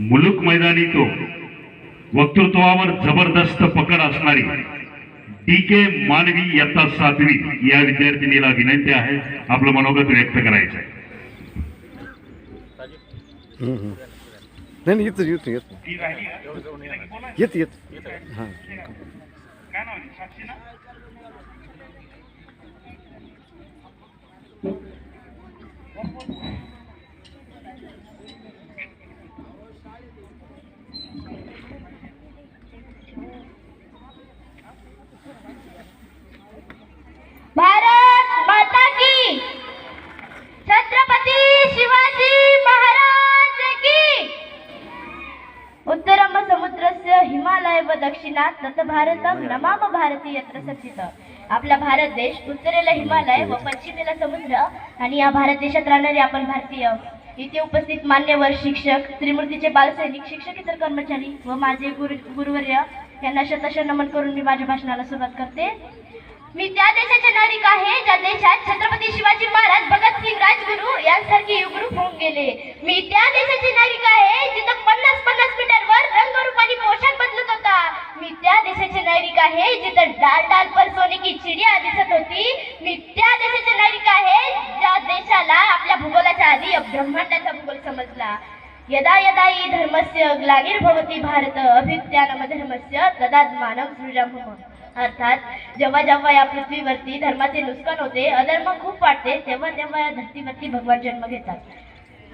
मुलुक मैदानी तो वक्तृत्वावर जबरदस्त पकड असणारी डी के मानवी इयत्ता सातवी या विद्यार्थिनीला विनंती आहे आपलं मनोगत व्यक्त करायचं आहे. नाही येतो येतो येतो. येत येत. हां भारत माता की छत्रपती शिवाजी महाराज की उत्तरम व दक्षिणात तत भारतम नमाम भारती यत्र सचित आपला भारत देश उत्तरेला हिमालय व पश्चिमेला समुद्र आणि या भारत देशात राहणारे आपण भारतीय. इथे उपस्थित मान्यवर शिक्षक त्रिमूर्तीचे बालसैनिक शिक्षकेतर कर्मचारी व माझे गुरु गुरुवर्य यांना शतश नमन करून मी माझ्या भाषणाला सुरुवात करते. मी त्या देशाचे नागरिक आहे ज्या देशात छत्रपती शिवाजी महाराज भगतसिंग राजगुरू यांसारखे युगरूप होऊन गेले. मी त्या देशाचे नागरिक आहे. ब्रह्मांडाचा भूगोल समजला. यदा यदा ई धर्मस्य ग्लानिर्भवती भारत अभिज्ञान धर्मस्य तदा मानव सृजामः अर्थात जेव्हा जेव्हा या पृथ्वीवरती धर्माचे नुकसान होते अधर्म खूप वाटते तेव्हा तेव्हा या धर्तीवरती भगवान जन्म घेतात.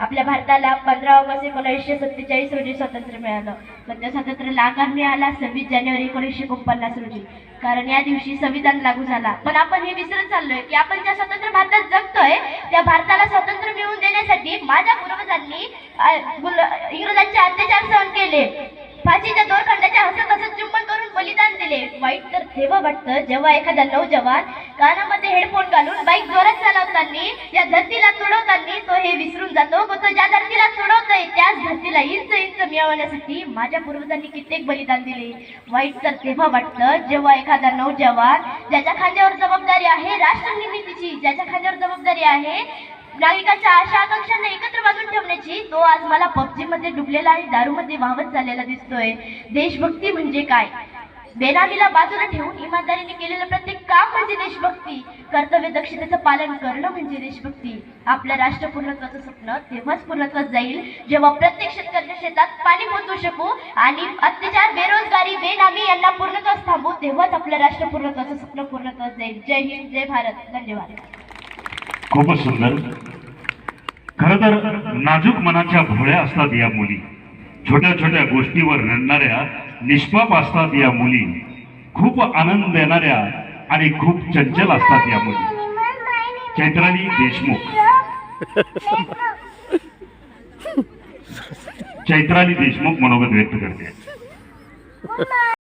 आपल्या भारताला पंधरा ऑगस्ट एकोणीसशे सत्तेचाळीस रोजी स्वातंत्र्य मिळालं. म्हणजे पण त्या स्वातंत्र्याला आकार मिळाला सव्वीस जानेवारी एकोणीसशे एकोणपन्नास रोजी. कारण या दिवशी संविधान लागू झाला. पण आपण हे विसरत चाललोय की आपण ज्या स्वतंत्र भारतात जगतोय त्या भारताला स्वातंत्र्य मिळवून देण्यासाठी माझ्या पूर्वजांनी इंग्रजांचे अत्याचार सहन केले. फाशीच्या दोरखंडाच्या हसत हसत चुंबन करून बलिदान झाले वाईट तर तेव्हा वाटतं. जेव्हा एखादा नौजवान कानामध्ये हेडफोन घालून बाईक जोरात चालवताना या धरतीला तुडवताना तो हे विसरून जातो व तो ज्या धरतीला तुडवतोय त्याच धरतीला इंच इंच मिळवण्यासाठी माझ्या पूर्वजांनी कित्येक बलिदान दिले. वाईट तर तेव्हा वाटतं. जेव्हा एखादा नौजवान ज्याच्या खांद्यावर जबाबदारी आहे राष्ट्र निर्मितीची ज्याच्या खांद्यावर जबाबदारी आहे नागरिकांच्या आशा आकांक्षांना एकत्र बांधून ठेवण्याची तो आज मला पबजी मध्ये डुबलेला आणि दारूमध्ये वाहत चाललेला दिसतोय. देशभक्ती म्हणजे काय? बेनामीला बाजूला ठेवून इमानदारीने केलेलं प्रत्येक काम म्हणजे देशभक्ती. कर्तव्य दक्षतेचं पालन करणं म्हणजे देशभक्ती. आपल्या राष्ट्र पूर्णत्वाचं स्वप्न तेव्हाच पूर्णत्वात जाईल. जेव्हा प्रत्येक शेतकऱ्याच्या शेतात पाणी पोहोचवू शकू आणि अत्याचार बेरोजगारी बेनामी यांना पूर्णत्वास थांबू तेव्हाच आपलं राष्ट्र पूर्णत्वाचं स्वप्न पूर्णत्वात जाईल. जय हिंद जय भारत. धन्यवाद. खूपच सुंदर. खर तर नाजूक मनाच्या भोळ्या असतात या मुली. छोट्या छोट्या गोष्टीवर रडणाऱ्या निष्पाप असतात या मुली. खूप आनंद देणाऱ्या आणि खूप चंचल असतात या मुली. चैत्राली देशमुख. चैत्राली देशमुख मनोगत व्यक्त करते.